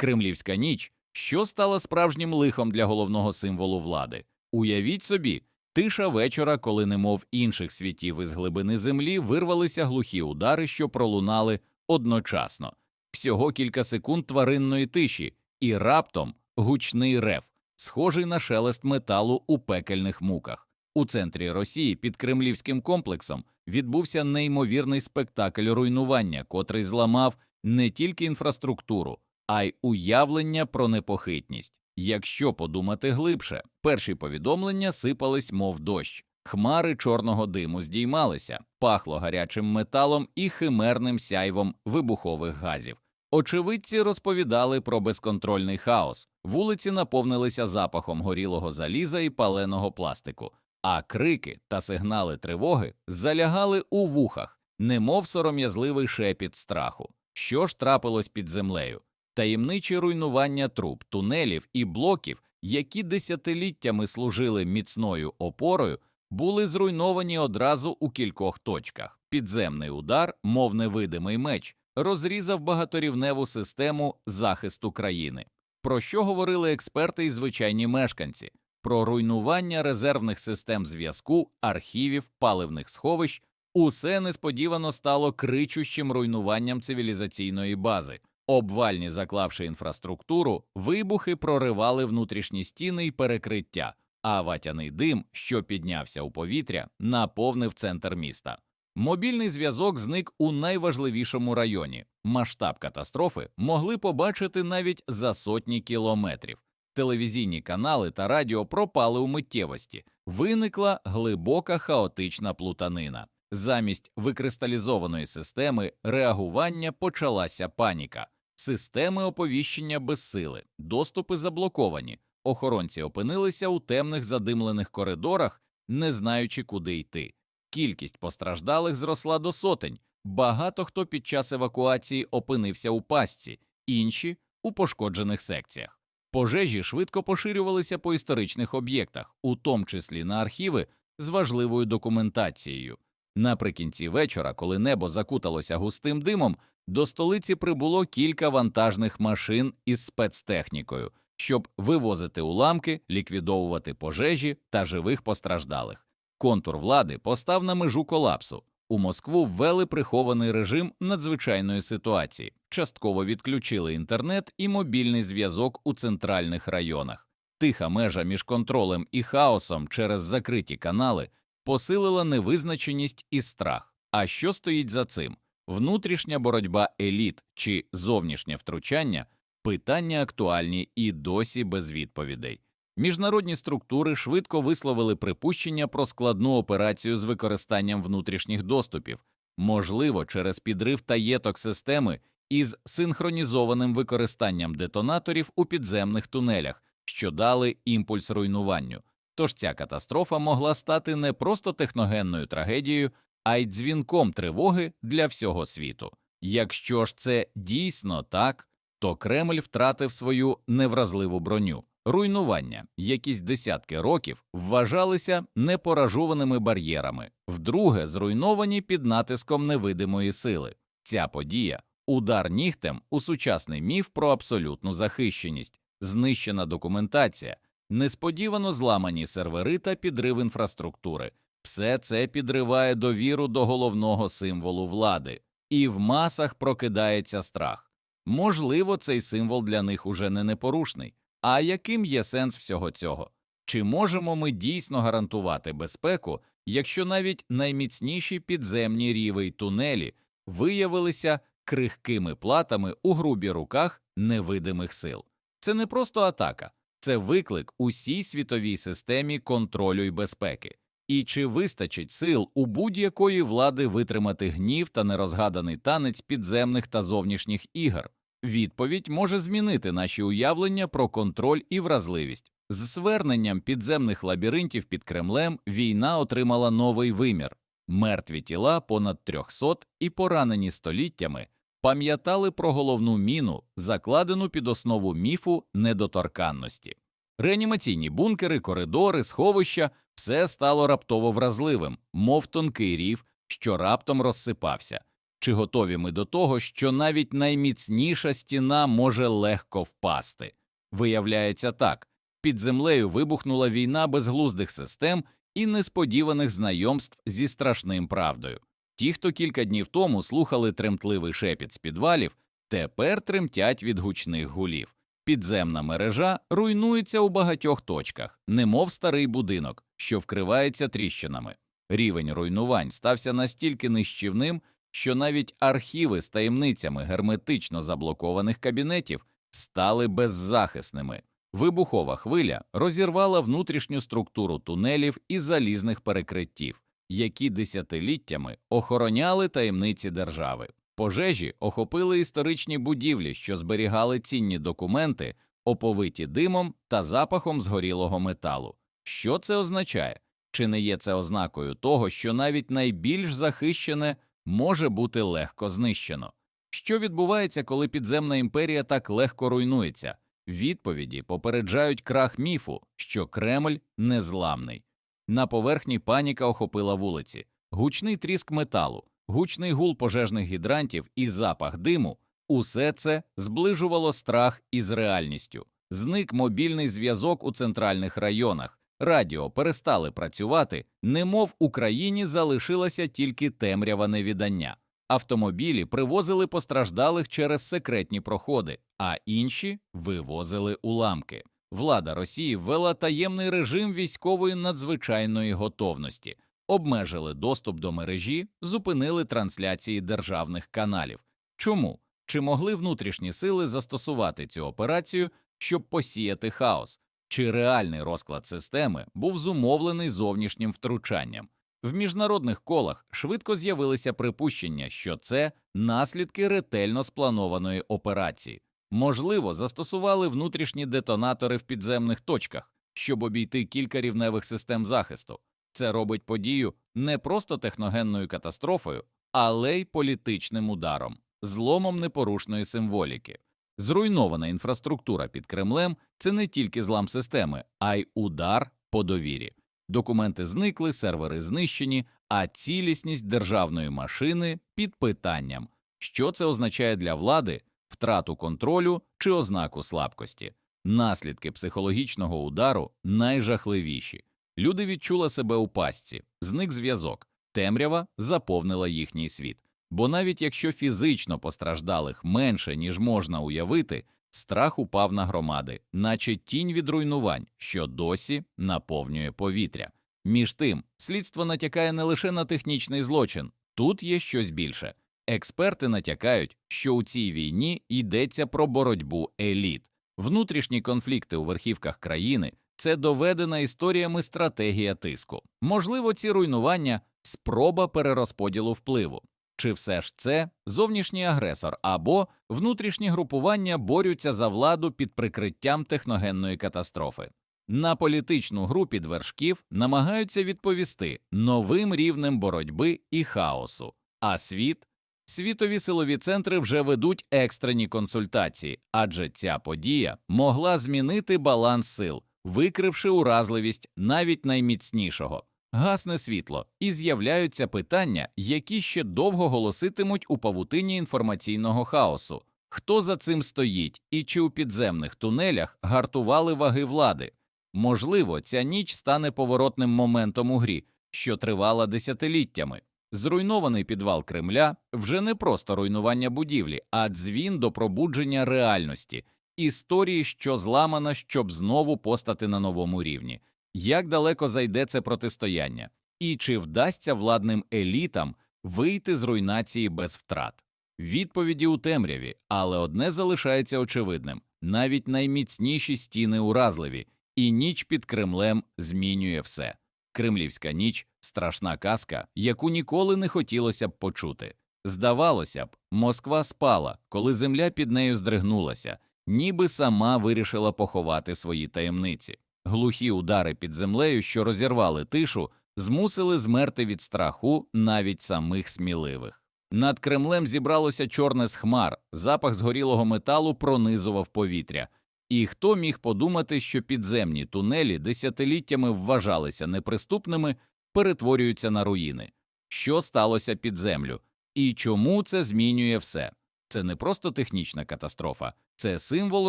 Кремлівська ніч, що стала справжнім лихом для головного символу влади. Уявіть собі, тиша вечора, коли, немов інших світів із глибини землі, вирвалися глухі удари, що пролунали одночасно. Всього кілька секунд тваринної тиші, і раптом гучний рев, схожий на шелест металу у пекельних муках. У центрі Росії під кремлівським комплексом відбувся неймовірний спектакль руйнування, котрий зламав не тільки інфраструктуру, а й уявлення про непохитність. Якщо подумати глибше, перші повідомлення сипались, мов дощ. Хмари чорного диму здіймалися, пахло гарячим металом і химерним сяйвом вибухових газів. Очевидці розповідали про безконтрольний хаос. Вулиці наповнилися запахом горілого заліза і паленого пластику, а крики та сигнали тривоги залягали у вухах, немов сором'язливий шепіт страху. Що ж трапилось під землею? Таємничі руйнування труб, тунелів і блоків, які десятиліттями служили міцною опорою, були зруйновані одразу у кількох точках. Підземний удар, мов невидимий меч, розрізав багаторівневу систему захисту країни. Про що говорили експерти і звичайні мешканці? Про руйнування резервних систем зв'язку, архівів, паливних сховищ. Усе несподівано стало кричущим руйнуванням цивілізаційної бази. Обвальні, заклавши інфраструктуру, вибухи проривали внутрішні стіни й перекриття, а ватяний дим, що піднявся у повітря, наповнив центр міста. Мобільний зв'язок зник у найважливішому районі. Масштаб катастрофи могли побачити навіть за сотні кілометрів. Телевізійні канали та радіо пропали у миттєвості. Виникла глибока хаотична плутанина. Замість викристалізованої системи реагування почалася паніка. Системи оповіщення безсили, доступи заблоковані. Охоронці опинилися у темних задимлених коридорах, не знаючи, куди йти. Кількість постраждалих зросла до сотень. Багато хто під час евакуації опинився у пастці, інші у пошкоджених секціях. Пожежі швидко поширювалися по історичних об'єктах, у тому числі на архіви з важливою документацією. Наприкінці вечора, коли небо закуталося густим димом, до столиці прибуло кілька вантажних машин із спецтехнікою, щоб вивозити уламки, ліквідовувати пожежі та живих постраждалих. Контур влади постав на межу колапсу. У Москву ввели прихований режим надзвичайної ситуації, частково відключили інтернет і мобільний зв'язок у центральних районах. Тиха межа між контролем і хаосом через закриті канали посилила невизначеність і страх. А що стоїть за цим? Внутрішня боротьба еліт чи зовнішнє втручання питання актуальні і досі без відповідей. Міжнародні структури швидко висловили припущення про складну операцію з використанням внутрішніх доступів, можливо, через підрив таєток системи із синхронізованим використанням детонаторів у підземних тунелях, що дали імпульс руйнуванню. Тож ця катастрофа могла стати не просто техногенною трагедією, а й дзвінком тривоги для всього світу. Якщо ж це дійсно так, то Кремль втратив свою невразливу броню. Руйнування, якісь десятки років, вважалися непоражуваними бар'єрами, вдруге зруйновані під натиском невидимої сили. Ця подія удар нігтем у сучасний міф про абсолютну захищеність, знищена документація, несподівано зламані сервери та підрив інфраструктури. Все це підриває довіру до головного символу влади, і в масах прокидається страх. Можливо, цей символ для них уже не непорушний. А яким є сенс всього цього? Чи можемо ми дійсно гарантувати безпеку, якщо навіть найміцніші підземні ріви й тунелі виявилися крихкими платами у грубі руках невидимих сил? Це не просто атака, це виклик усій світовій системі контролю й безпеки. І чи вистачить сил у будь-якої влади витримати гнів та нерозгаданий танець підземних та зовнішніх ігор? Відповідь може змінити наші уявлення про контроль і вразливість. З сверненням підземних лабіринтів під Кремлем війна отримала новий вимір. Мертві тіла понад 300 і поранені століттями пам'ятали про головну міну, закладену під основу міфу недоторканності. Реанімаційні бункери, коридори, сховища все стало раптово вразливим, мов тонкий рів, що раптом розсипався. Чи готові ми до того, що навіть найміцніша стіна може легко впасти? Виявляється так, під землею вибухнула війна безглуздих систем і несподіваних знайомств зі страшним правдою. Ті, хто кілька днів тому слухали тремтливий шепіт з підвалів, тепер тремтять від гучних гулів. Підземна мережа руйнується у багатьох точках, немов старий будинок, що вкривається тріщинами. Рівень руйнувань стався настільки нищівним, що навіть архіви з таємницями герметично заблокованих кабінетів стали беззахисними. Вибухова хвиля розірвала внутрішню структуру тунелів і залізних перекриттів, які десятиліттями охороняли таємниці держави. Пожежі охопили історичні будівлі, що зберігали цінні документи, оповиті димом та запахом згорілого металу. Що це означає? Чи не є це ознакою того, що навіть найбільш захищене може бути легко знищено? Що відбувається, коли підземна імперія так легко руйнується? Відповіді попереджають крах міфу, що Кремль незламний. На поверхні паніка охопила вулиці, гучний тріск металу, гучний гул пожежних гідрантів і запах диму усе це зближувало страх із реальністю. Зник мобільний зв'язок у центральних районах, радіо перестали працювати, немов Україні залишилася тільки темрява невідання. Автомобілі привозили постраждалих через секретні проходи, а інші вивозили уламки. Влада Росії ввела таємний режим військової надзвичайної готовності, обмежили доступ до мережі, зупинили трансляції державних каналів. Чому? Чи могли внутрішні сили застосувати цю операцію, щоб посіяти хаос? Чи реальний розклад системи був зумовлений зовнішнім втручанням? В міжнародних колах швидко з'явилися припущення, що це наслідки ретельно спланованої операції. Можливо, застосували внутрішні детонатори в підземних точках, щоб обійти кілька рівневих систем захисту. Це робить подію не просто техногенною катастрофою, але й політичним ударом, зломом непорушної символіки. Зруйнована інфраструктура під Кремлем це не тільки злам системи, а й удар по довірі. Документи зникли, сервери знищені, а цілісність державної машини під питанням. Що це означає для влади, втрату контролю чи ознаку слабкості? Наслідки психологічного удару найжахливіші. Люди відчули себе у пастці, зник зв'язок, темрява заповнила їхній світ. Бо навіть якщо фізично постраждалих менше, ніж можна уявити, страх упав на громади, наче тінь від руйнувань, що досі наповнює повітря. Між тим, слідство натякає не лише на технічний злочин, тут є щось більше. Експерти натякають, що у цій війні йдеться про боротьбу еліт, внутрішні конфлікти у верхівках країни. Це доведена історіями стратегія тиску. Можливо, ці руйнування спроба перерозподілу впливу. Чи все ж це зовнішній агресор або внутрішні групування борються за владу під прикриттям техногенної катастрофи? На політичну гру підвершків намагаються відповісти новим рівнем боротьби і хаосу, а світ світові силові центри вже ведуть екстрені консультації, адже ця подія могла змінити баланс сил, викривши уразливість навіть найміцнішого. Гасне світло, і з'являються питання, які ще довго голоситимуть у павутині інформаційного хаосу. Хто за цим стоїть, і чи у підземних тунелях гартували ваги влади? Можливо, ця ніч стане поворотним моментом у грі, що тривала десятиліттями. Зруйнований підвал Кремля вже не просто руйнування будівлі, а дзвін до пробудження реальності, історії, що зламана, щоб знову постати на новому рівні. Як далеко зайде це протистояння, і чи вдасться владним елітам вийти з руйнації без втрат? Відповіді у темряві, але одне залишається очевидним навіть найміцніші стіни уразливі, і ніч під Кремлем змінює все. Кремлівська ніч страшна казка, яку ніколи не хотілося б почути. Здавалося б, Москва спала, коли земля під нею здригнулася, ніби сама вирішила поховати свої таємниці. Глухі удари під землею, що розірвали тишу, змусили змерти від страху навіть самих сміливих. Над Кремлем зібралося чорне з хмар, запах згорілого металу пронизував повітря. І хто міг подумати, що підземні тунелі десятиліттями вважалися неприступними, перетворюються на руїни? Що сталося під землю? І чому це змінює все? Це не просто технічна катастрофа, це символ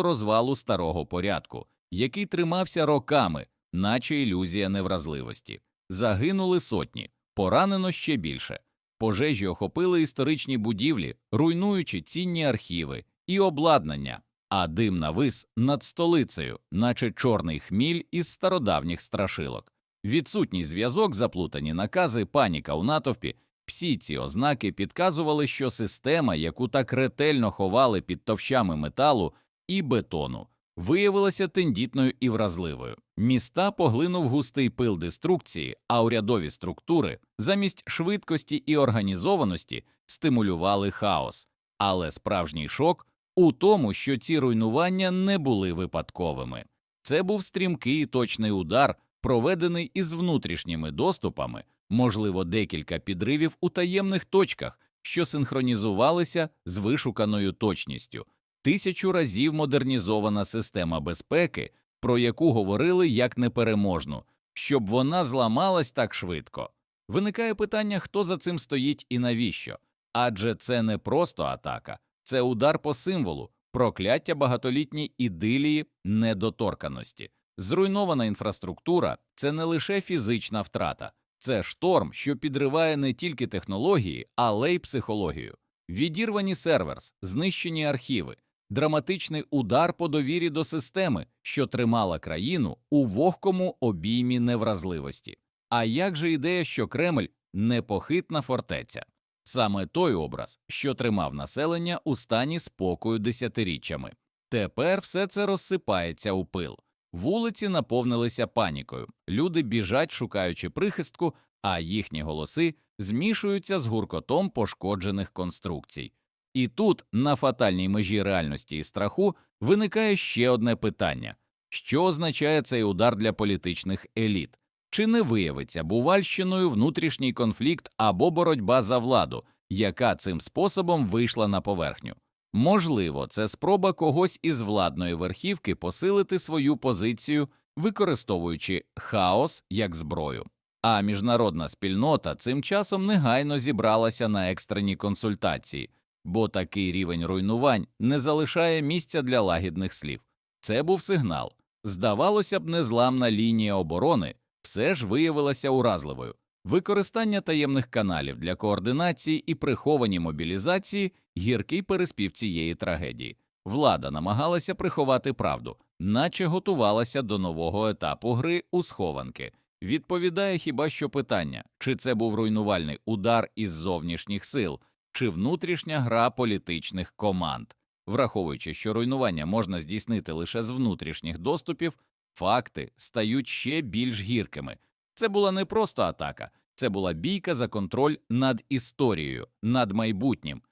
розвалу старого порядку, який тримався роками, наче ілюзія невразливості. Загинули сотні, поранено ще більше. Пожежі охопили історичні будівлі, руйнуючи цінні архіви і обладнання, а дим навис над столицею, наче чорний хміль із стародавніх страшилок. Відсутній зв'язок, заплутані накази, паніка у натовпі. Всі ці ознаки підказували, що система, яку так ретельно ховали під товщами металу і бетону, виявилася тендітною і вразливою. Міста поглинув густий пил деструкції, а урядові структури замість швидкості і організованості стимулювали хаос. Але справжній шок у тому, що ці руйнування не були випадковими. Це був стрімкий і точний удар, проведений із внутрішніми доступами, можливо, декілька підривів у таємних точках, що синхронізувалися з вишуканою точністю, тисячу разів модернізована система безпеки, про яку говорили як непереможну, щоб вона зламалась так швидко. Виникає питання, хто за цим стоїть і навіщо? Адже це не просто атака, це удар по символу, прокляття багатолітній ідилії недоторканості. Зруйнована інфраструктура це не лише фізична втрата, це шторм, що підриває не тільки технології, але й психологію. Відірвані серверс, знищені архіви, драматичний удар по довірі до системи, що тримала країну у вогкому обіймі невразливості. А як же ідея, що Кремль непохитна фортеця? Саме той образ, що тримав населення у стані спокою десятиріччями. Тепер все це розсипається у пил. Вулиці наповнилися панікою, люди біжать, шукаючи прихистку, а їхні голоси змішуються з гуркотом пошкоджених конструкцій. І тут, на фатальній межі реальності і страху, виникає ще одне питання що означає цей удар для політичних еліт? Чи не виявиться бувальщиною внутрішній конфлікт або боротьба за владу, яка цим способом вийшла на поверхню? Можливо, це спроба когось із владної верхівки посилити свою позицію, використовуючи хаос як зброю. А міжнародна спільнота цим часом негайно зібралася на екстрені консультації, бо такий рівень руйнувань не залишає місця для лагідних слів. Це був сигнал. Здавалося б, незламна лінія оборони все ж виявилася уразливою. Використання таємних каналів для координації і приховані мобілізації гіркий переспів цієї трагедії. Влада намагалася приховати правду, наче готувалася до нового етапу гри у схованки. Відповідає хіба що питання, чи це був руйнувальний удар із зовнішніх сил, чи внутрішня гра політичних команд. Враховуючи, що руйнування можна здійснити лише з внутрішніх доступів, факти стають ще більш гіркими. Це була не просто атака, це була бійка за контроль над історією, над майбутнім.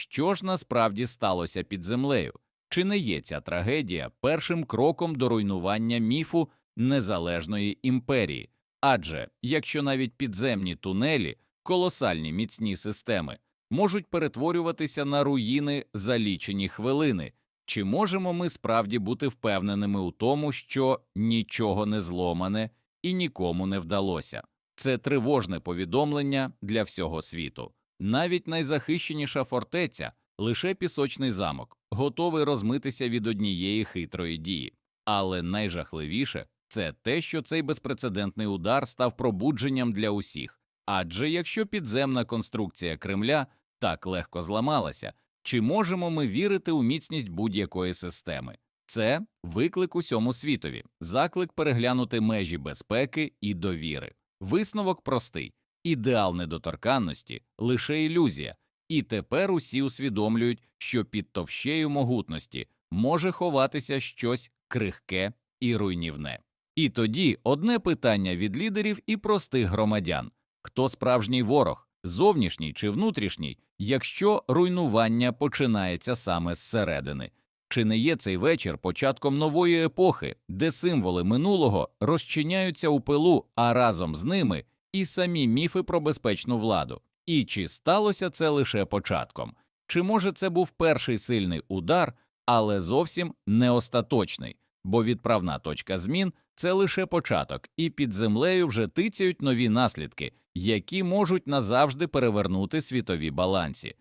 Що ж насправді сталося під землею? Чи не є ця трагедія першим кроком до руйнування міфу незалежної імперії? Адже якщо навіть підземні тунелі, колосальні міцні системи, можуть перетворюватися на руїни за лічені хвилини, чи можемо ми справді бути впевненими у тому, що нічого не зломане і нікому не вдалося? Це тривожне повідомлення для всього світу. Навіть найзахищеніша фортеця лише пісочний замок, готовий розмитися від однієї хитрої дії. Але найжахливіше це те, що цей безпрецедентний удар став пробудженням для усіх. Адже якщо підземна конструкція Кремля так легко зламалася, чи можемо ми вірити у міцність будь-якої системи? Це виклик усьому світові, заклик переглянути межі безпеки і довіри. Висновок простий ідеал недоторканності лише ілюзія, і тепер усі усвідомлюють, що під товщею могутності може ховатися щось крихке і руйнівне. І тоді одне питання від лідерів і простих громадян хто справжній ворог, зовнішній чи внутрішній, якщо руйнування починається саме зсередини? Чи не є цей вечір початком нової епохи, де символи минулого розчиняються у пилу, а разом з ними і самі міфи про безпечну владу? І чи сталося це лише початком? Чи може це був перший сильний удар, але зовсім не остаточний, бо відправна точка змін це лише початок, і під землею вже тицяють нові наслідки, які можуть назавжди перевернути світові балансі.